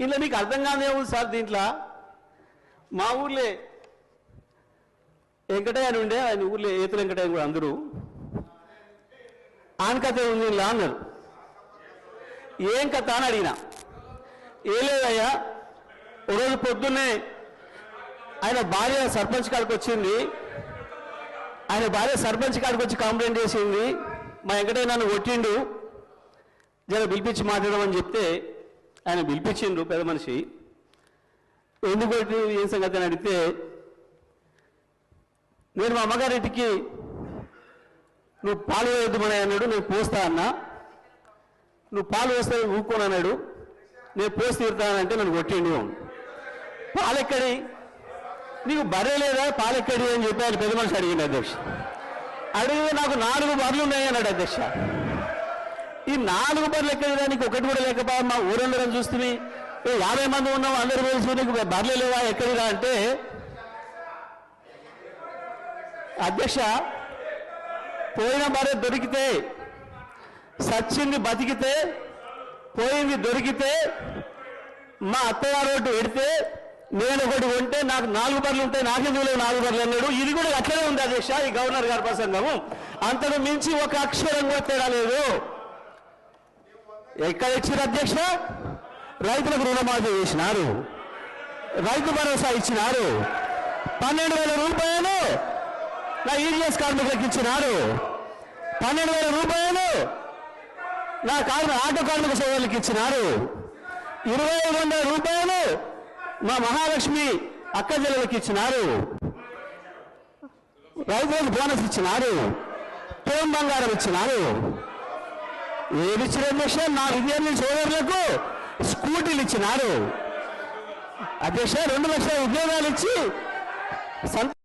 ఇలా మీకు అర్థం కాదే ఉంది సార్ దీంట్లో? మా ఊర్లే వెంకటయ్య అని ఉండే ఆయన ఊర్లో ఏతు వెంకటయ్య కూడా అందరూ. ఆన్ కథ ఉంది ఇలా అన్నారు. ఏం కథ అని అడిగిన. ఏ లేదయ్యా? ఓ రోజు పొద్దున్నే ఆయన భార్య సర్పంచ్ కాడికి వచ్చింది. ఆయన భార్య సర్పంచ్ కాడికి వచ్చి కంప్లైంట్ చేసింది. మా వెంకటయ్య నన్ను కొట్టిండు. జర పిలిపించి మాట్లాడమని చెప్తే ఆయన పిలిపించిండ్రు పెద్ద మనిషి. ఎందుకు ఏం సంగతి అని అడిగితే నేను మా అమ్మగారింటికి నువ్వు పాలు వేయొద్దుమని అన్నాడు నేను పోస్తా అన్నా. నువ్వు పాలు వేస్తే ఊక్కోను అన్నాడు. నేను పోసి తీరుతానంటే నన్ను కొట్టిండి. పాలెక్కడి? నీకు బర్రె లేదా? పాలెక్కడి? అని చెప్పి ఆయన పెద్ద మనిషి అడిగింది అధ్యక్ష. అడిగితే నాకు నాలుగు బర్రెలు ఉన్నాయి అన్నాడు అధ్యక్ష. ఈ నాలుగు బర్రెలు ఎక్కడానికి ఒకటి కూడా లేకపోయా మా ఊరందరం చూస్తుంది యాభై మంది ఉన్నాం అందరూ తెలుసు నీకు బర్రెలు లేవా ఎక్కడిరా అంటే అధ్యక్ష పోయిన భార్య దొరికితే సచ్చింది బతికితే పోయింది దొరికితే మా అత్తగారు ఒకటి పెడితే నేను ఒకటి ఉంటే నాకు నాలుగు బర్లు ఉంటాయి నాకెందుకు లేవు నాలుగు బర్లు అన్నాడు. ఇది కూడా అట్లనే ఉంది అధ్యక్ష ఈ గవర్నర్ గారి ప్రసంగము. అంతకు మించి ఒక అక్షరం కూడా తేడా లేదు. ఎక్కడ ఇచ్చారు అధ్యక్ష? రైతులకు రుణమాఫీ చేసినారు. రైతు భరోసా ఇచ్చినారు. పన్నెండు వేల రూపాయలు నా ఈడిఎస్ కార్మికులకు ఇచ్చినారు. పన్నెండు వేల రూపాయలు నా కార్మిక ఆటో కార్మిక సోదరులకు ఇచ్చినారు. ఇరవై ఐదు వందల రూపాయలు మా మహాలక్ష్మి అక్క జిల్లలకు ఇచ్చినారు. రైతులకు బోనస్ ఇచ్చినారు. తోం బంగారం ఇచ్చినారు. ఏమిచ్చిన అధ్యక్ష నా విద్యార్థి సోదరులకు స్కూటీలు ఇచ్చినారు. అధ్యక్ష రెండు లక్షల ఉద్యోగాలు ఇచ్చి